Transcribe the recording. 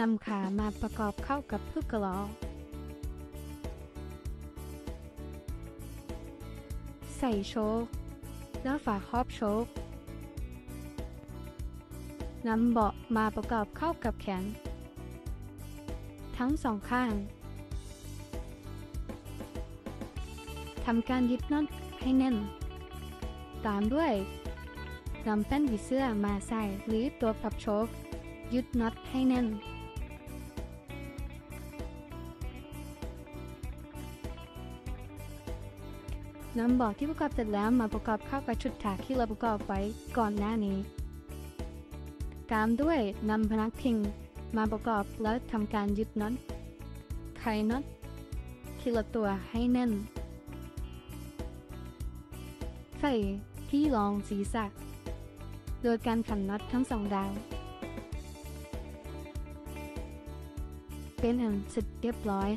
นำขามาประกอบเข้ากับลูกกระล้อใส่โชคแล้วฝาครอบโชคนำเบาะมาประกอบเข้ากับแขน ทั้งสองข้างทำการยึดน็อตให้แน่น ตามด้วยนำแป้นผีเสื้อมาใส่หรือตัวปรับโชคยึดน็อตให้แน่น นำบอกที่ประกอบเสร็จแล้วมาประกอบเข้ากับชุดถากที่เราประกอบไว้ก่อนหน้านี้ ตามด้วยนำพนักพิงมาประกอบแล้วทำการยึดน็อตไขน็อตทีละตัวให้แน่น ใส่ที่รองศีรษะโดยการขันน็อตทั้งสองดาว เป็นอันเสร็จเรียบร้อย